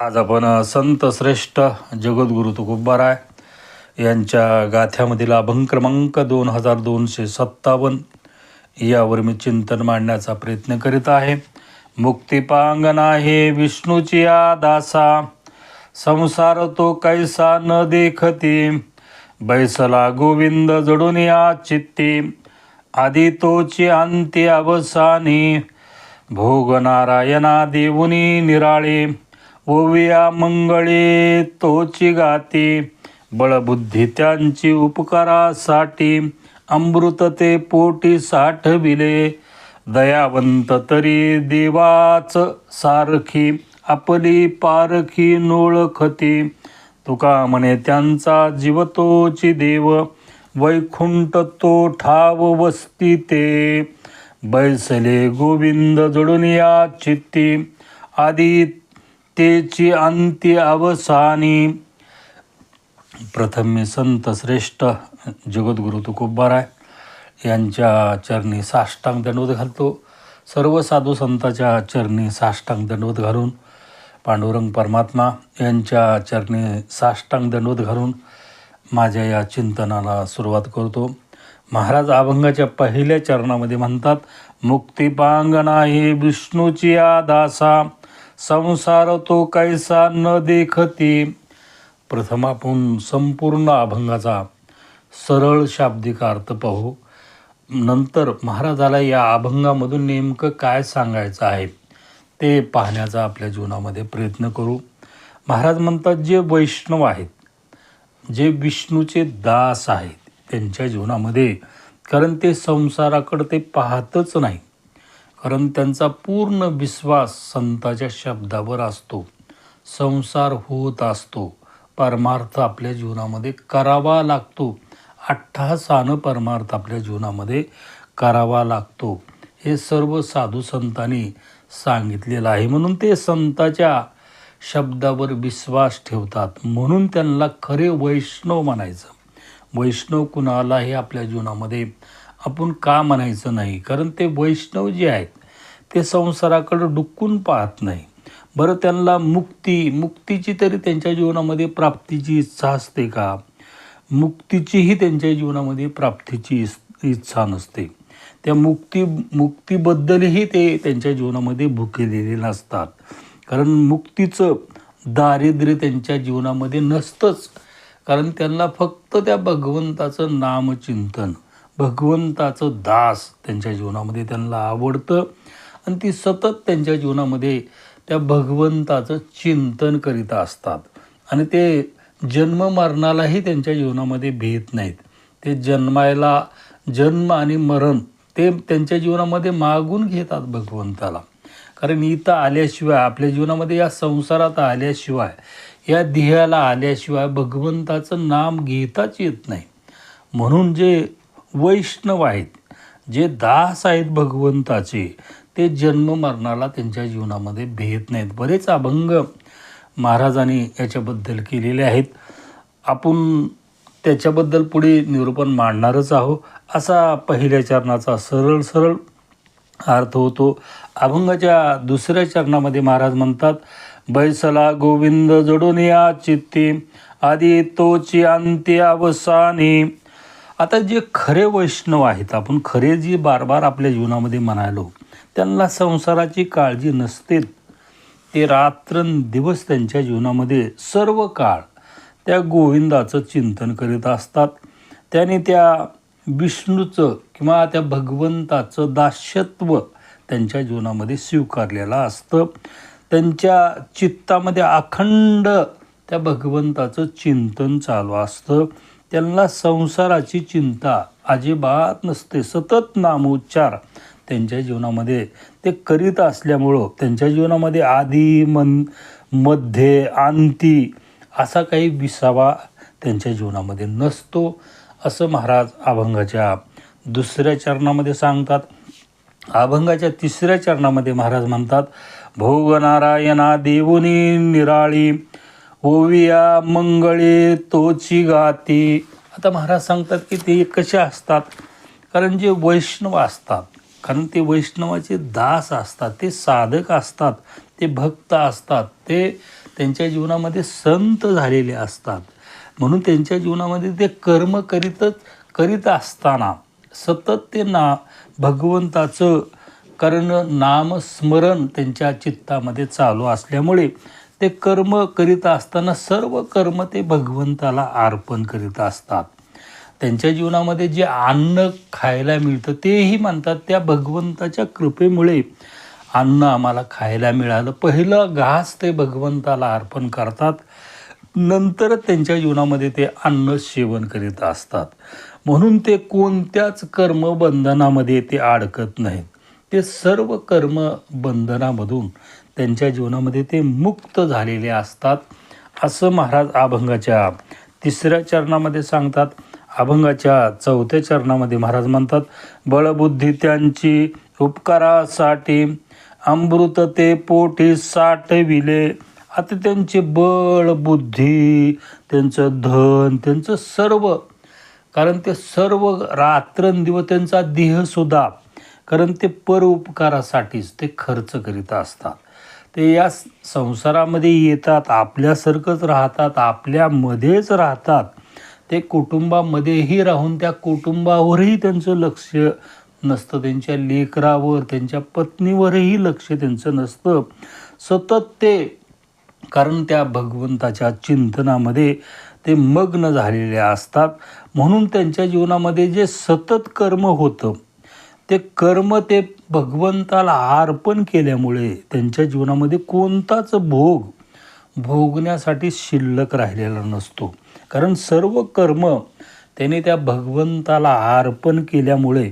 आज आपण संत श्रेष्ठ जगद्गुरु तुकोबाराय यांच्या गाथ्यामधील अभंग क्रमांक दोन हजार दोनशे सत्तावन्न यावर मी चिंतन मांडण्याचा प्रयत्न करीत आहे. मुक्तिपांगना हे विष्णूची या दासा संसार तो कैसा न देखती बैसला गोविंद जडून या चित्ती आधी तोची अंत्य अवसानी भोग नारायणा देऊनी निराळे पोविया मंगळे तोची गाती बळबुद्धी त्यांची उपकारासाठी अमृत ते पोटी साठविले दयावंत तरी देवाच सारखी आपली पारखी नोळखती. तुका म्हणे त्यांचा जीवतोची देव वैकुंठ तो ठाव वस्ती ते. बैसले गोविंद जोडून या चित्ती आदी तेची अंत्य अवसानी. प्रथम मी संत श्रेष्ठ जगद्गुरु तुकोबाराय यांच्या चरणी साष्टांग दंडवत घालतो. सर्व साधू संताच्या चरणी साष्टांग दंडवत घालून पांडुरंग परमात्मा यांच्या चरणी साष्टांग दंडवत घालून माझ्या या चिंतनाला सुरुवात करतो. महाराज अभंगाच्या पहिल्या चरणामध्ये म्हणतात मुक्तिपांगना हे विष्णूची आदासा. दासा संसार तो कैसा न देखती. प्रथम आपण संपूर्ण अभंगाचा सरळ शाब्दिक अर्थ पाहू. नंतर महाराजाला या अभंगामधून नेमकं काय सांगायचं आहे ते पाहण्याचा आपल्या जीवनामध्ये प्रयत्न करू. महाराज म्हणतात जे वैष्णव आहेत जे विष्णूचे दास आहेत त्यांच्या जीवनामध्ये कारण ते संसाराकडे ते पाहतच नाही. कारण त्यांचा पूर्ण विश्वास संताच्या शब्दावर असतो. संसार होत असतो. परमार्थ आपल्या जीवनामध्ये करावा लागतो. अठ्ठासानं परमार्थ आपल्या जीवनामध्ये करावा लागतो. हे सर्व साधू संतांनी सांगितलेलं आहे. म्हणून ते संताच्या शब्दावर विश्वास ठेवतात. म्हणून त्यांना खरे वैष्णव म्हणायचं. वैष्णव कुणालाही आपल्या जीवनामध्ये आपण का म्हणायचं नाही? कारण ते वैष्णव जे आहेत ते संसाराकडं डुकून पाहत नाही. बरं त्यांना मुक्ती मुक्तीची तरी त्यांच्या जीवनामध्ये प्राप्तीची इच्छा असते का? मुक्तीचीही त्यांच्या जीवनामध्ये प्राप्तीची इच्छा नसते. त्या मुक्ती मुक्तीबद्दलही ते त्यांच्या जीवनामध्ये भुकेलेले नसतात. कारण मुक्तीचं दारिद्र्य त्यांच्या जीवनामध्ये नसतंच. कारण त्यांना फक्त त्या भगवंताचं नामचिंतन भगवंताचं दास त्यांच्या जीवनामध्ये त्यांना आवडतं. आणि ती सतत त्यांच्या जीवनामध्ये त्या भगवंताचं चिंतन करीत असतात. आणि ते जन्म मरणालाही त्यांच्या जीवनामध्ये भेट नाहीत. ते जन्मायला जन्म आणि मरण ते त्यांच्या जीवनामध्ये मागून घेतात भगवंताला. कारण इथं आल्याशिवाय आपल्या जीवनामध्ये या संसारात आल्याशिवाय या ध्येयाला आल्याशिवाय भगवंताचं नाम घेताच येत नाही. म्हणून जे वैष्णव आहेत. जे दास आहेत भगवंताचे ते जन्म मरणाला त्यांच्या जीवनामध्ये भेद नाहीत. बरेच अभंग महाराजांनी याच्याबद्दल केलेले आहेत. आपण त्याच्याबद्दल पुढे निरूपण मांडणारच आहो असा पहिल्या चरणाचा सरळ सरळ अर्थ होतो. अभंगाच्या दुसऱ्या चरणामध्ये महाराज म्हणतात बैसला गोविंद जडून या चित्ते आधी तोची अंत्य अवसानी आता जे खरे वैष्णव आहेत आपण खरे जी बार बार आपल्या जीवनामध्ये म्हणालो त्यांना संसाराची काळजी नसते ते रात्रंदिवस त्यांच्या जीवनामध्ये सर्व काळ त्या गोविंदाचं चिंतन करीत असतात. त्याने त्या विष्णूचं किंवा त्या भगवंताचं दास्यत्व त्यांच्या जीवनामध्ये स्वीकारलेलं असतं. त्यांच्या चित्तामध्ये अखंड त्या भगवंताचं चिंतन चालू असतं. त्यांना संसाराची चिंता अजिबात नसते. सतत नामोच्चार त्यांच्या जीवनामध्ये. ते करीत असल्यामुळं त्यांच्या जीवनामध्ये आधी मनमध्ये अंती असा काही विसावा त्यांच्या जीवनामध्ये नसतो असं महाराज अभंगाच्या दुसऱ्या चरणामध्ये सांगतात. अभंगाच्या तिसऱ्या चरणामध्ये महाराज म्हणतात भोग नारायणा देवुनी निराळी ओविया मंगळे तोची गाती. आता महाराज सांगतात की ते कसे असतात? कारण जे वैष्णव असतात कारण ते वैष्णवाचे दास असतात ते साधक असतात ते भक्त असतात ते त्यांच्या जीवनामध्ये संत झालेले असतात. म्हणून त्यांच्या जीवनामध्ये ते कर्म करीतच करीत असताना सतत ते ना भगवंताचं कारण नामस्मरण त्यांच्या चित्तामध्ये चालू असल्यामुळे ते कर्म करीत असताना सर्व कर्म ते भगवंताला अर्पण करीत असतात. त्यांच्या जीवनामध्ये जे अन्न खायला मिळतं तेही म्हणतात. त्या भगवंताच्या कृपेमुळे अन्न आम्हाला खायला मिळालं. पहिलं घास ते भगवंताला अर्पण करतात. नंतर त्यांच्या जीवनामध्ये ते अन्न सेवन करीत असतात. म्हणून ते कोणत्याच कर्मबंधनामध्ये ते अडकत नाहीत. ते सर्व कर्म बंधनामधून त्यांच्या जीवनामध्ये ते मुक्त झालेले असतात. असं महाराज अभंगाच्या तिसऱ्या चरणामध्ये सांगतात. अभंगाच्या चौथ्या चरणामध्ये महाराज म्हणतात बळबुद्धी त्यांची उपकारासाठी अमृत ते पोटी साठविले. आता त्यांचे बळ बुद्धी त्यांचं धन त्यांचं सर्व कारण ते सर्व रात्रंदिवस त्यांचा देहसुद्धा कारण ते परोपकारासाठीच ते खर्च करीत असतात. ते या संसारामध्ये येतात आपल्यासारखंच राहतात आपल्यामध्येच राहतात. ते कुटुंबामध्येही राहून त्या कुटुंबावरही त्यांचं लक्ष नसतं त्यांच्या लेकरावर त्यांच्या पत्नीवरही लक्ष त्यांचं नसतं. सतत ते कारण त्या भगवंताच्या चिंतनामध्ये ते मग्न झालेले असतात. म्हणून त्यांच्या जीवनामध्ये जे सतत कर्म होतं ते कर्म ते भगवंताला अर्पण केल्यामुळे त्यांच्या जीवनामध्ये कोणताच भोग भोगण्यासाठी शिल्लक राहिलेला नसतो. कारण सर्व कर्म त्याने त्या भगवंताला अर्पण केल्यामुळे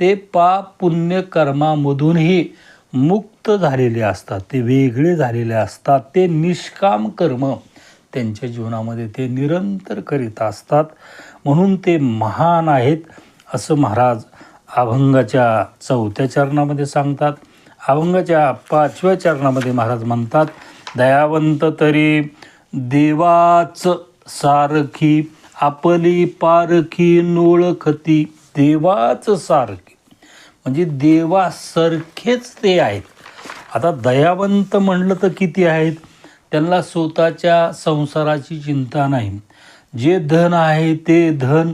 ते पाप पुण्य कर्मामधूनही मुक्त झालेले असतात ते वेगळे झालेले असतात ते निष्काम कर्म त्यांच्या जीवनामध्ये ते निरंतर करीत असतात. म्हणून ते महान आहेत असं महाराज अभंगाच्या चौथ्या चरणामध्ये सांगतात. अभंगाच्या पाचव्या चरणामध्ये महाराज म्हणतात दयावंत तरी देवाच सारखी आपली पारखी नोळखती देवाच सारखी. म्हणजे देवासारखेच ते आहेत. आता दयावंत म्हणलं तर किती आहेत? त्यांना स्वतःच्या संसाराची चिंता नाही. जे धन आहे ते धन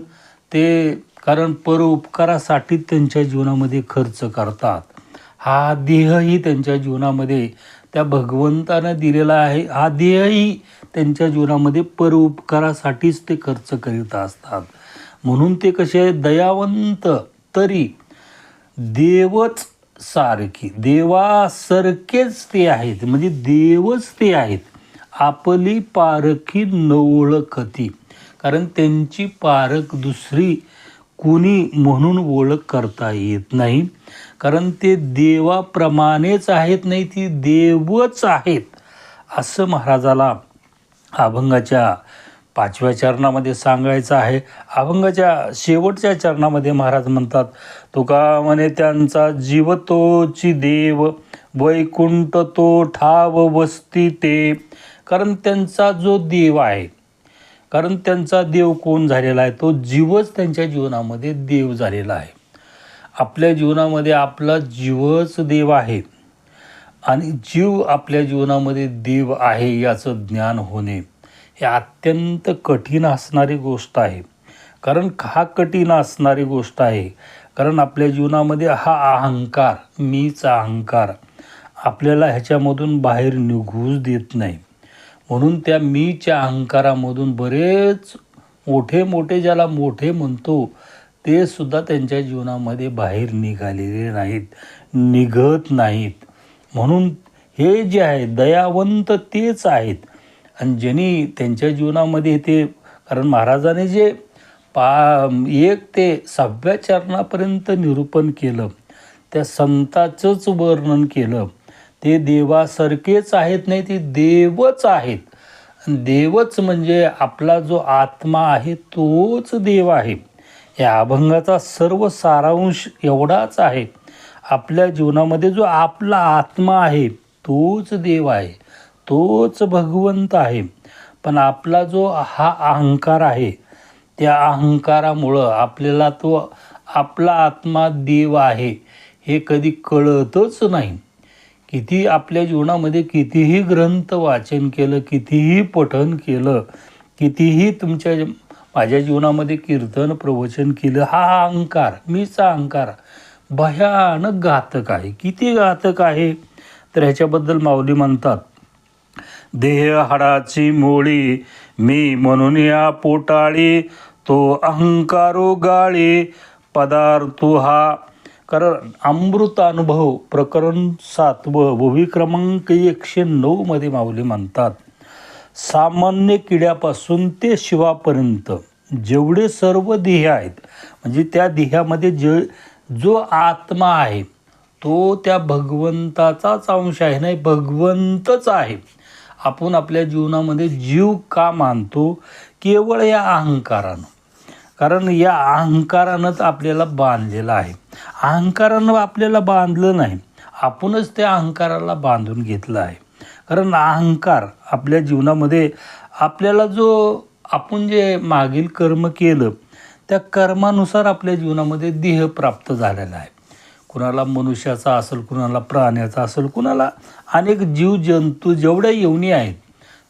ते कारण परोपकारासाठी त्यांच्या जीवनामध्ये खर्च करतात. हा देहही त्यांच्या जीवनामध्ये त्या भगवंतानं दिलेला आहे. हा देहही त्यांच्या जीवनामध्ये परोपकारासाठीच ते खर्च करीत असतात. म्हणून ते कसे दयावंत तरी देवच सारखी देवासारखेच ते आहेत. म्हणजे देवच ते आहेत. आपली पारखी नवळखती कारण त्यांची पारख दुसरी कुणी म्हणून ओळख करता येत नाही. कारण ते देवाप्रमाणेच आहेत नाही ती देवच आहेत असं महाराजाला अभंगाच्या पाचव्या चरणामध्ये सांगायचं आहे. अभंगाच्या शेवटच्या चरणामध्ये महाराज म्हणतात तुका म्हणे त्यांचा जीवतोची देव वैकुंठ तो ठाव वस्ती ते. कारण त्यांचा जो देव आहे कारण त्यांचा देव कोण झालेला आहे? तो जीवच त्यांच्या जीवनामध्ये देव झालेला आहे. आपल्या जीवनामध्ये आपला जीवच देव आहे. आणि जीव आपल्या जीवनामध्ये देव आहे याचं ज्ञान होणे हे अत्यंत कठीण असणारी गोष्ट आहे. कारण हा कठीण असणारी गोष्ट आहे? कारण आपल्या जीवनामध्ये हा अहंकार मीचा अहंकार आपल्याला ह्याच्यामधून बाहेर निघूच देत नाही. म्हणून त्या मीच्या अहंकारामधून बरेच मोठे मोठे ज्याला मोठे म्हणतो ते सुद्धा त्यांच्या जीवनामध्ये बाहेर निघालेले नाहीत निघत नाहीत. म्हणून हे जे आहे दयावंत तेच आहेत. आणि ज्यांनी त्यांच्या जीवनामध्ये ते कारण महाराजाने जे पा एक ते सहाव्या चरणापर्यंत निरूपण केलं त्या संताचंच वर्णन केलं ते देवासारखेच आहेत नाही ते देवच आहेत. देवच म्हणजे आपला जो आत्मा आहे तोच देव आहे. या अभंगाचा सर्व सारांश एवढाच आहे. आपल्या जीवनामध्ये जो आपला आत्मा आहे तोच देव आहे. तोच भगवंत आहे. पण आपला जो हा अहंकार आहे त्या अहंकारामुळं आपल्याला तो आपला आत्मा देव आहे हे कधी कळतच नाही. किती आपल्या जीवनामध्ये कितीही ग्रंथ वाचन केलं कितीही पठन केलं कितीही तुमच्या माझ्या जीवनामध्ये कीर्तन प्रवचन केलं हा अहंकार मीचा अहंकार भयानक घातक आहे. किती घातक आहे? तर ह्याच्याबद्दल माऊली म्हणतात देह हाडाची मोळी मी म्हणून या पोटाळी तो अहंकारो गाळी पदार्थ हा कारण अमृत अनुभव प्रकरण सातवं वही क्रमांक एकशे नऊमध्ये माऊली म्हणतात सामान्य किड्यापासून ते शिवापर्यंत जेवढे सर्व देह आहेत म्हणजे त्या देहामध्ये जे जो आत्मा आहे तो त्या भगवंताचाच अंश आहे नाही भगवंतच आहे. आपण आपल्या जीवनामध्ये जीव का मानतो? केवळ या अहंकारानं. कारण या अहंकारानंच आपल्याला बांधलेलं आहे. अहंकारानं आपल्याला बांधलं नाही. आपणच त्या अहंकाराला बांधून घेतलं आहे. कारण अहंकार आपल्या जीवनामध्ये आपल्याला जो आपण जे मागील कर्म केलं त्या कर्मानुसार आपल्या जीवनामध्ये देह प्राप्त झालेला आहे. कुणाला मनुष्याचा असेल कुणाला प्राण्याचा असेल कुणाला अनेक जीव जंतू जेवढ्या येवणी आहेत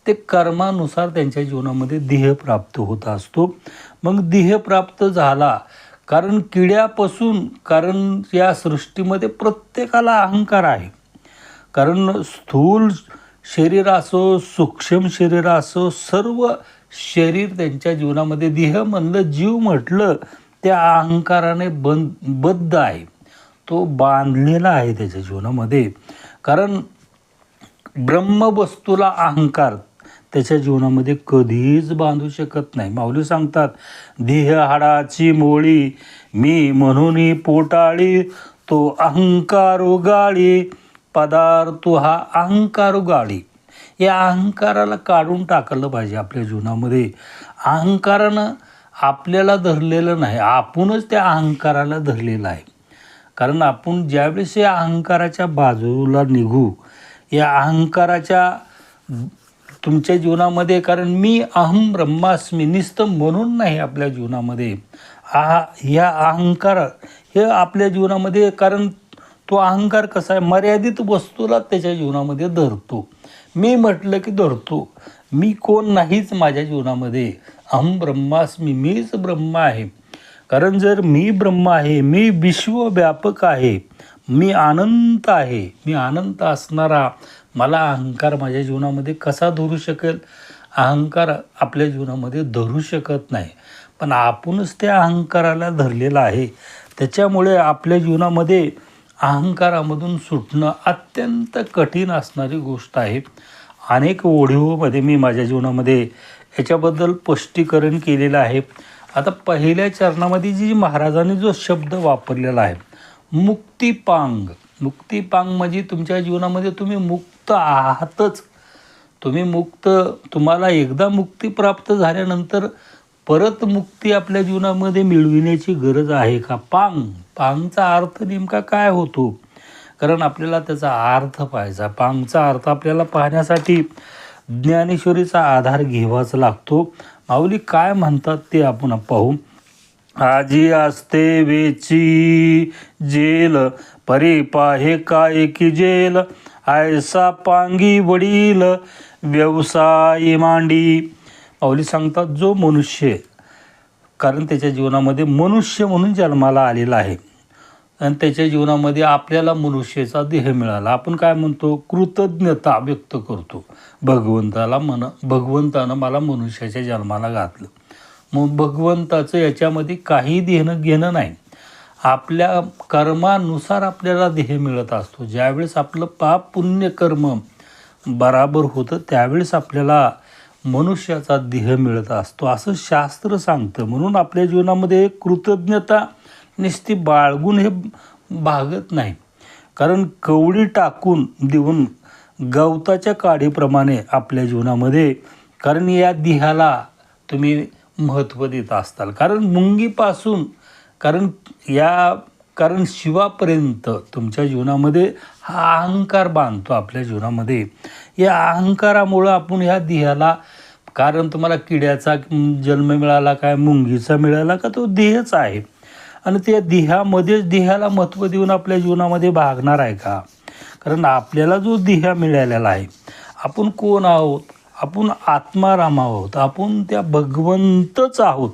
ते कर्मानुसार त्यांच्या जीवनामध्ये देह प्राप्त होत असतो. मग देह प्राप्त झाला. कारण किड्यापासून कारण या सृष्टीमध्ये प्रत्येकाला अहंकार आहे. कारण स्थूल शरीर असो सूक्ष्म शरीर असो सर्व शरीर त्यांच्या जीवनामध्ये देह म्हणलं जीव म्हटलं त्या अहंकाराने बंद बद्ध आहे. तो बांधलेला आहे त्याच्या जीवनामध्ये. कारण ब्रह्मवस्तूला अहंकार त्याच्या जीवनामध्ये कधीच बांधू शकत नाही. माऊली सांगतात देह हाडाची मोळी मी म्हणून पोटाळी तो अहंकार गाळी पदार्थ हा अहंकार गाळी या अहंकाराला काढून टाकलं पाहिजे आपल्या जीवनामध्ये. अहंकारानं आपल्याला धरलेलं नाही आपणच त्या अहंकाराला धरलेलं आहे. कारण आपण ज्यावेळेस या अहंकाराच्या बाजूला निघू या अहंकाराच्या तुमच्या जीवनामध्ये कारण मी अहम ब्रह्मास्मी निस्तम म्हणून नाही आपल्या जीवनामध्ये. आ ह्या अहंकार हे आपल्या जीवनामध्ये कारण तो अहंकार कसा आहे मर्यादित वस्तूला त्याच्या जीवनामध्ये धरतो. मी म्हटलं की धरतो. मी कोण नाहीच माझ्या जीवनामध्ये. अहम ब्रह्मास्मी मीच ब्रह्म आहे. कारण जर मी ब्रह्म आहे मी विश्वव्यापक आहे मी अनंत आहे मी अनंत असणारा मला अहंकार माझ्या जीवनामध्ये कसा धरू शकेल? अहंकार आपल्या जीवनामध्ये धरू शकत नाही. पण आपणच त्या अहंकाराला धरलेला आहे. त्याच्यामुळे आपल्या जीवनामध्ये अहंकारामधून सुटणं अत्यंत कठीण असणारी गोष्ट आहे. अनेक ओढीवमध्ये मी माझ्या जीवनामध्ये याच्याबद्दल स्पष्टीकरण केलेलं आहे. आता पहिल्या चरणामध्ये जी महाराजांनी जो शब्द वापरलेला आहे मुक्तिपांग. मुक्तिपांग म्हणजे तुमच्या जीवनामध्ये तुम्ही मुक्त मुक्त आहातच. तुम्ही मुक्त तुम्हाला एकदा मुक्ती प्राप्त झाल्यानंतर परत मुक्ती आपल्या जीवनामध्ये मिळविण्याची गरज आहे का? पांग पांगचा अर्थ नेमका काय होतो? कारण आपल्याला त्याचा अर्थ पाहायचा. पांगचा अर्थ आपल्याला पाहण्यासाठी ज्ञानेश्वरीचा आधार घ्यावाच लागतो. माऊली काय म्हणतात ते आपण पाहू. आजी असते वेची जेल परी पाहे काय की जेल. आयसा पांगी वडील व्यवसाय मांडी. माऊली सांगतात जो मनुष्य कारण त्याच्या जीवनामध्ये मनुष्य म्हणून जन्माला आलेला आहे. आणि त्याच्या जीवनामध्ये आपल्याला मनुष्याचा देह मिळाला. आपण काय म्हणतो? कृतज्ञता व्यक्त करतो. भगवंताला मन भगवंतानं मला मनुष्याच्या जन्माला घातलं. मग भगवंताचं याच्यामध्ये काही देणं घेणं नाही. आपल्या कर्मानुसार आपल्याला देह मिळत असतो. ज्यावेळेस आपलं पाप पुण्य कर्म बराबर होतं त्यावेळेस आपल्याला मनुष्याचा देह मिळत असतो. असं शास्त्र सांगतं. म्हणून आपल्या जीवनामध्ये कृतज्ञता नुसती बाळगून हे भागत नाही. कारण कवडी टाकून देऊन गवताच्या काडीप्रमाणे आपल्या जीवनामध्ये कारण या देहाला तुम्ही महत्त्व देत असताल. कारण मुंगीपासून कारण या कारण शिवापर्यंत तुमच्या जीवनामध्ये हा अहंकार बांधतो आपल्या जीवनामध्ये. या अहंकारामुळं आपण ह्या देहाला कारण तुम्हाला किड्याचा जन्म मिळाला काय मुंगीचा मिळाला का तो देहच आहे. आणि त्या देहामध्येच देहाला महत्त्व देऊन आपल्या जीवनामध्ये भागणार आहे का? कारण आपल्याला जो देह मिळालेला आहे आपण कोण आहोत? आपण आत्माराम आहोत. आपण त्या भगवंतच आहोत.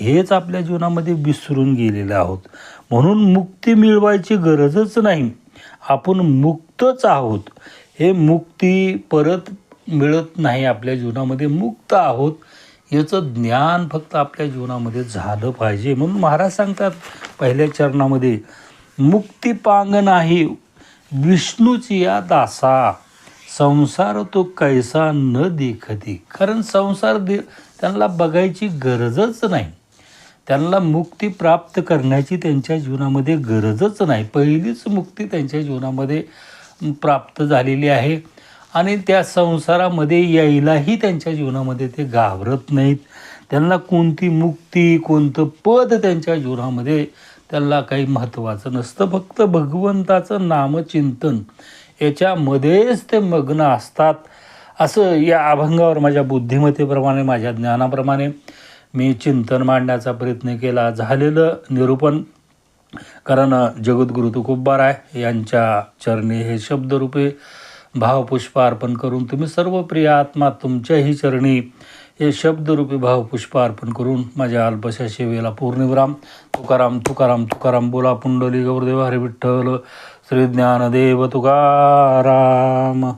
हेच आपल्या जीवनामध्ये विसरून गेलेले आहोत. म्हणून मुक्ती मिळवायची गरजच नाही. आपण मुक्तच आहोत. हे मुक्ती परत मिळत नाही आपल्या जीवनामध्ये. मुक्त आहोत. याचं ज्ञान फक्त आपल्या जीवनामध्ये झालं पाहिजे. म्हणून महाराज सांगतात पहिल्या चरणामध्ये मुक्तिपांग नाही विष्णूची या दासा. संसार तो कैसा न देखती. कारण संसार दे त्यांना बघायची गरजच नाही. त्यांना मुक्ती प्राप्त करण्याची त्यांच्या जीवनामध्ये गरजच नाही. पहिलीच मुक्ती त्यांच्या जीवनामध्ये प्राप्त झालेली आहे. आणि त्या संसारामध्ये यायलाही त्यांच्या जीवनामध्ये ते घाबरत नाहीत. त्यांना कोणती मुक्ती कोणतं पद त्यांच्या जीवनामध्ये त्यांना काही महत्त्वाचं नसतं. फक्त भगवंताचं नामचिंतन याच्यामध्येच ते मग्न असतात. असं या अभंगावर माझ्या बुद्धिमत्तेप्रमाणे माझ्या ज्ञानाप्रमाणे मी चिंतन मांडण्याचा प्रयत्न केला. झालेलं निरूपण कारण जगद्गुरु तुकोबार आहे. यांच्या चरणी हे शब्दरूपे भावपुष्प अर्पण करून तुम्ही सर्व प्रिय आत्मा तुमच्याही चरणी हे शब्दरूपी भावपुष्प अर्पण करून माझ्या अल्पशा सेवेला पूर्णविराम. तुकाराम तुकाराम तुकाराम बोला पुंडली गौरदेव हरिविठ्ठल. श्री ज्ञानदेव तुकाराम.